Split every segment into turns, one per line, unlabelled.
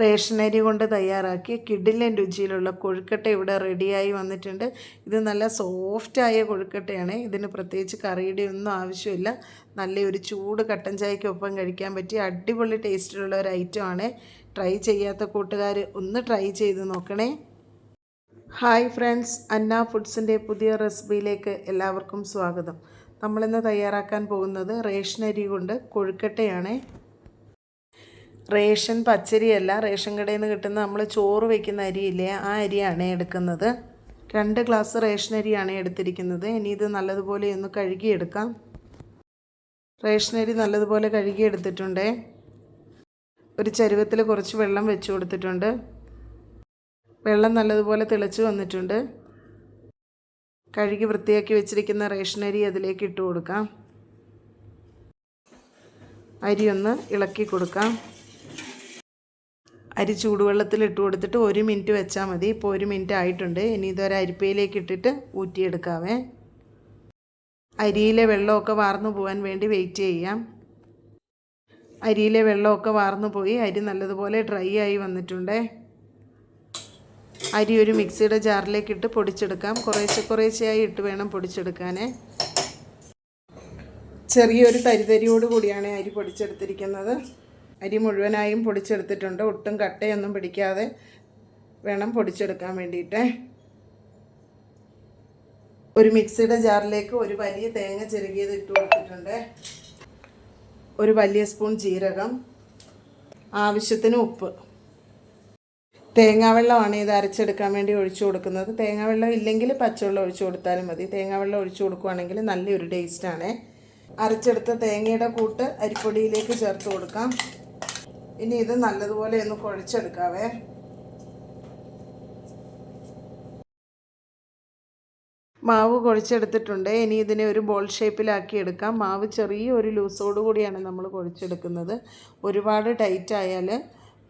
റേഷനരി കൊണ്ട് തയ്യാറാക്കിയ കിഡിലൻ രുചിയിലുള്ള കൊഴുക്കട്ട ഇവിടെ റെഡിയായി വന്നിട്ടുണ്ട്. ഇത് നല്ല സോഫ്റ്റായ കൊഴുക്കട്ടയാണ്. ഇതിന് പ്രത്യേകിച്ച് കറിയുടെ ഒന്നും ആവശ്യമില്ല. നല്ലൊരു ചൂട് കട്ടൻ ചായക്കൊപ്പം കഴിക്കാൻ പറ്റിയ അടിപൊളി ടേസ്റ്റിലുള്ള ഒരു ഐറ്റമാണ് ട്രൈ ചെയ്യാത്ത കൂട്ടുകാർ ഒന്ന് ട്രൈ ചെയ്ത് നോക്കണേ. ഹായ് ഫ്രണ്ട്സ് അന്ന ഫുഡ്സിന്റെ പുതിയ റെസിപ്പിയിലേക്ക് എല്ലാവർക്കും സ്വാഗതം. നമ്മളിന്ന് തയ്യാറാക്കാൻ പോകുന്നത് റേഷനരി കൊണ്ട് കൊഴുക്കട്ടയാണ്. റേഷൻ പച്ചരിയല്ല റേഷൻ കടയിൽ നിന്ന് കിട്ടുന്ന നമ്മൾ ചോറ് വയ്ക്കുന്ന അരിയില്ലേ ആ അരിയാണ് എടുക്കുന്നത്. രണ്ട് ഗ്ലാസ് റേഷൻ അരിയാണ് എടുത്തിരിക്കുന്നത്. ഇനി ഇത് നല്ലതുപോലെ ഒന്ന് കഴുകിയെടുക്കാം. റേഷൻ അരി നല്ലതുപോലെ കഴുകിയെടുത്തിട്ടുണ്ട്. ഒരു ചരുവത്തിൽ കുറച്ച് വെള്ളം വെച്ച് കൊടുത്തിട്ടുണ്ട്. വെള്ളം നല്ലതുപോലെ തിളച്ച് വന്നിട്ടുണ്ട്. കഴുകി വൃത്തിയാക്കി വെച്ചിരിക്കുന്ന റേഷൻ അരി അതിലേക്ക് ഇട്ട് കൊടുക്കാം. അരി ഒന്ന് ഇളക്കി കൊടുക്കാം. അരി ചൂടുവെള്ളത്തിൽ ഇട്ട് കൊടുത്തിട്ട് ഒരു മിനിറ്റ് വെച്ചാൽ മതി. ഇപ്പോൾ ഒരു മിനിറ്റ് ആയിട്ടുണ്ട്. ഇനി ഇതൊരു അരിപ്പയിലേക്ക് ഇട്ടിട്ട് ഊറ്റിയെടുക്കാവേ. അരിയിലെ വെള്ളമൊക്കെ വാർന്നു പോകാൻ വേണ്ടി വെയിറ്റ് ചെയ്യാം. അരിയിലെ വെള്ളമൊക്കെ വാർന്നു പോയി. അരി നല്ലതുപോലെ ഡ്രൈ ആയി വന്നിട്ടുണ്ട്. അരി ഒരു മിക്സിയുടെ ജാറിലേക്ക് ഇട്ട് പൊടിച്ചെടുക്കാം. കുറേശ്ശെ കുറേശ്ശെയായി ഇട്ട് വേണം പൊടിച്ചെടുക്കാനേ. ചെറിയൊരു തരിതരിയോട് കൂടിയാണ് അരി പൊടിച്ചെടുത്തിരിക്കുന്നത്. അരി മുഴുവനായും പൊടിച്ചെടുത്തിട്ടുണ്ട്. ഒട്ടും കട്ടയൊന്നും പിടിക്കാതെ വേണം പൊടിച്ചെടുക്കാൻ വേണ്ടിയിട്ട്. ഒരു മിക്സിയുടെ ജാറിലേക്ക് ഒരു വലിയ തേങ്ങ ചെറുകിയത് ഇട്ട് കൊടുത്തിട്ടുണ്ട്. ഒരു വലിയ സ്പൂൺ ജീരകം. ആവശ്യത്തിന് ഉപ്പ്. തേങ്ങാവെള്ളമാണ് ഇത് അരച്ചെടുക്കാൻ വേണ്ടി ഒഴിച്ചു കൊടുക്കുന്നത്. തേങ്ങാവെള്ളം ഇല്ലെങ്കിൽ പച്ചവെള്ളം ഒഴിച്ചു കൊടുത്താലും മതി. തേങ്ങാവെള്ളം ഒഴിച്ചു കൊടുക്കുകയാണെങ്കിൽ നല്ലൊരു ടേസ്റ്റാണ് അരച്ചെടുത്ത തേങ്ങയുടെ കൂട്ട് അരിപ്പൊടിയിലേക്ക് ചേർത്ത് കൊടുക്കാം. ഇനി ഇത് നല്ലതുപോലെ ഒന്ന് കുഴച്ചെടുക്കാവേ. മാവ് കുഴച്ചെടുത്തിട്ടുണ്ട്. ഇനി ഇതിനെ ഒരു ബോൾ ഷേപ്പിലാക്കി എടുക്കാം. മാവ് ചെറിയ ഒരു ലൂസോട് കൂടിയാണ് നമ്മൾ കുഴച്ചെടുക്കുന്നത്. ഒരുപാട് ടൈറ്റ് ആയാൽ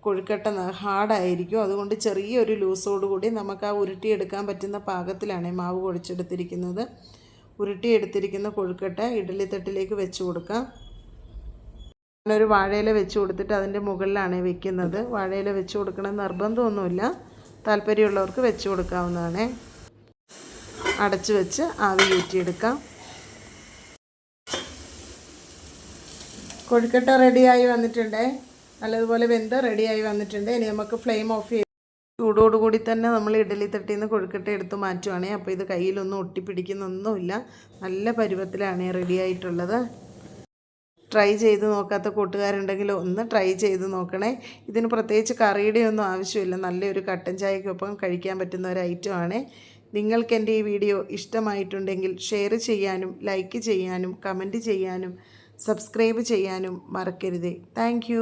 കൊഴുക്കട്ട ഹാർഡായിരിക്കും. അതുകൊണ്ട് ചെറിയ ഒരു ലൂസോട് കൂടി നമുക്ക് ആ ഉരുട്ടിയെടുക്കാൻ പറ്റുന്ന പാകത്തിലാണ് മാവ് കുഴച്ചെടുത്തിരിക്കുന്നത്. ഉരുട്ടിയെടുത്തിരിക്കുന്ന കൊഴുക്കട്ട ഇഡ്ഡലി തട്ടിലേക്ക് വെച്ച് കൊടുക്കാം. ഞാനൊരു വാഴയില വെച്ച് കൊടുത്തിട്ട് അതിന്റെ മുകളിലാണ് വെക്കുന്നത്. വാഴയില വെച്ച് കൊടുക്കണം നിർബന്ധമൊന്നുമില്ല. താല്പര്യമുള്ളവർക്ക് വെച്ച് കൊടുക്കാവുന്നതാണ്. അടച്ചു വെച്ച് ആവി ഊറ്റിയെടുക്കാം. കൊഴുക്കട്ട റെഡിയായി വന്നിട്ടുണ്ട്. നല്ലതുപോലെ വെന്ത് റെഡിയായി വന്നിട്ടുണ്ട്. ഇനി നമുക്ക് ഫ്ലെയിം ഓഫ് ചെയ്ത് ചൂടോടുകൂടി തന്നെ നമ്മൾ ഇഡലി തട്ടിൽ നിന്ന് കൊഴുക്കട്ട എടുത്ത് മാറ്റുവാണേ. അപ്പോൾ ഇത് കയ്യിലൊന്നും ഒട്ടിപ്പിടിക്കുന്നൊന്നുമില്ല. നല്ല പരുവത്തിലാണ് റെഡി ആയിട്ടുള്ളത് ട്രൈ ചെയ്ത് നോക്കാത്ത കൂട്ടുകാരുണ്ടെങ്കിൽ ഒന്ന് ട്രൈ ചെയ്ത് നോക്കണേ. ഇതിന് പ്രത്യേകിച്ച് കറിയുടെ ഒന്നും ആവശ്യമില്ല. നല്ലൊരു കട്ടൻ ചായക്കൊപ്പം കഴിക്കാൻ പറ്റുന്ന ഒരു ഐറ്റമാണ് നിങ്ങൾക്ക് എന്റെ ഈ വീഡിയോ ഇഷ്ടമായിട്ടുണ്ടെങ്കിൽ ഷെയർ ചെയ്യാനും ലൈക്ക് ചെയ്യാനും കമന്റ് ചെയ്യാനും സബ്സ്ക്രൈബ് ചെയ്യാനും മറക്കരുത്. താങ്ക്